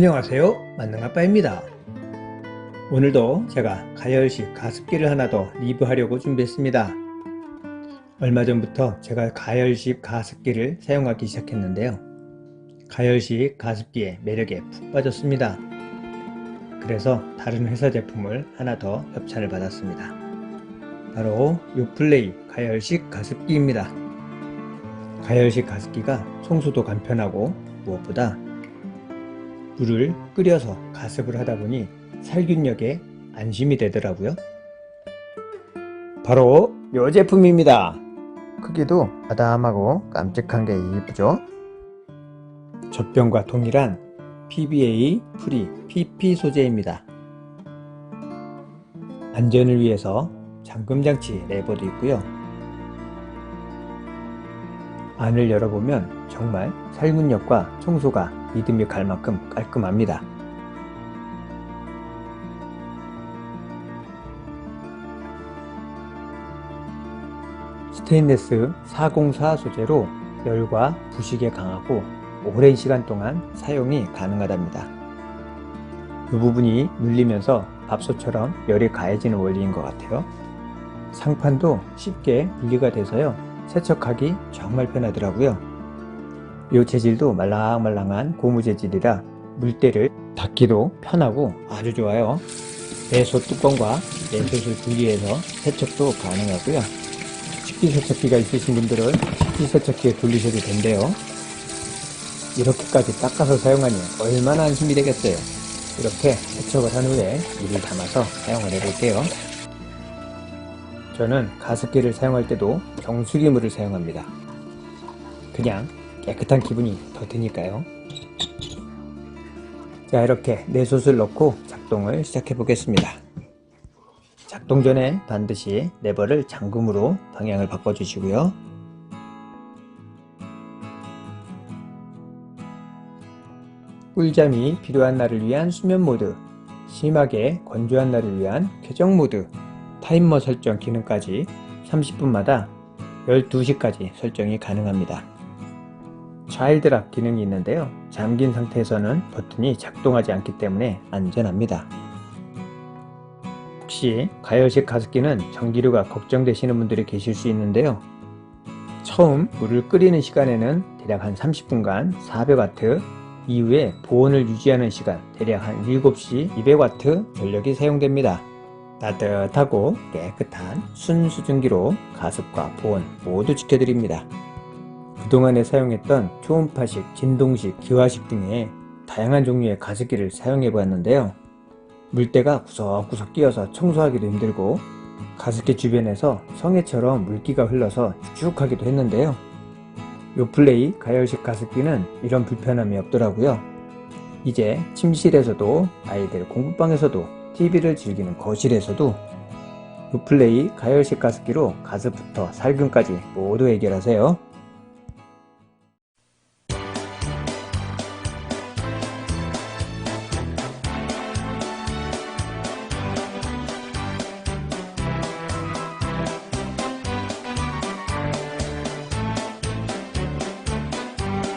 안녕하세요. 만능아빠입니다. 오늘도 제가 가열식 가습기를 하나 더 리뷰하려고 준비했습니다. 얼마 전부터 제가 가열식 가습기를 사용하기 시작했는데요. 가열식 가습기의 매력에 푹 빠졌습니다. 그래서 다른 회사 제품을 하나 더 협찬을 받았습니다. 바로 요플레이 가열식 가습기입니다. 가열식 가습기가 청소도 간편하고 무엇보다 물을 끓여서 가습을 하다 보니 살균력에 안심이 되더라고요. 바로 이 제품입니다. 크기도 아담하고 깜찍한 게 이쁘죠? 젖병과 동일한 PBA 프리 PP 소재입니다. 안전을 위해서 잠금장치 레버도 있고요. 안을 열어보면 정말 살균력과 청소가 믿음이 갈 만큼 깔끔합니다. 스테인레스 404 소재로 열과 부식에 강하고 오랜 시간 동안 사용이 가능하답니다. 이 부분이 눌리면서 밥솥처럼 열이 가해지는 원리인 것 같아요. 상판도 쉽게 분리가 돼서요. 세척하기 정말 편하더라고요. 이 재질도 말랑말랑한 고무 재질이라 물때를 닦기도 편하고 아주 좋아요. 내솥 뚜껑과 내솥을 분리해서 세척도 가능하고요. 식기세척기가 있으신 분들은 식기세척기에 돌리셔도 된대요. 이렇게까지 닦아서 사용하니 얼마나 안심이 되겠어요. 이렇게 세척을 한 후에 물을 담아서 사용을 해볼게요. 저는 가습기를 사용할 때도 정수기 물을 사용합니다. 그냥 깨끗한 기분이 더 드니까요. 자 이렇게 내솥을 넣고 작동을 시작해 보겠습니다. 작동 전엔 반드시 레버를 잠금으로 방향을 바꿔 주시고요. 꿀잠이 필요한 날을 위한 수면 모드, 심하게 건조한 날을 위한 쾌적 모드, 타이머 설정 기능까지 30분마다 12시까지 설정이 가능합니다. 차일드락 기능이 있는데요. 잠긴 상태에서는 버튼이 작동하지 않기 때문에 안전합니다. 혹시 가열식 가습기는 전기료가 걱정되시는 분들이 계실 수 있는데요. 처음 물을 끓이는 시간에는 대략 한 30분간 400W, 이후에 보온을 유지하는 시간 대략 한 7시 200W 전력이 사용됩니다. 따뜻하고 깨끗한 순수증기로 가습과 보온 모두 지켜드립니다. 그동안에 사용했던 초음파식, 진동식, 기화식 등의 다양한 종류의 가습기를 사용해 보았는데요. 물때가 구석구석 끼어서 청소하기도 힘들고 가습기 주변에서 성에처럼 물기가 흘러서 축축하기도 했는데요. 요플레이 가열식 가습기는 이런 불편함이 없더라고요. 이제 침실에서도 아이들 공부방에서도 TV를 즐기는 거실에서도 요플레이 가열식 가습기로 가습부터 살균까지 모두 해결하세요.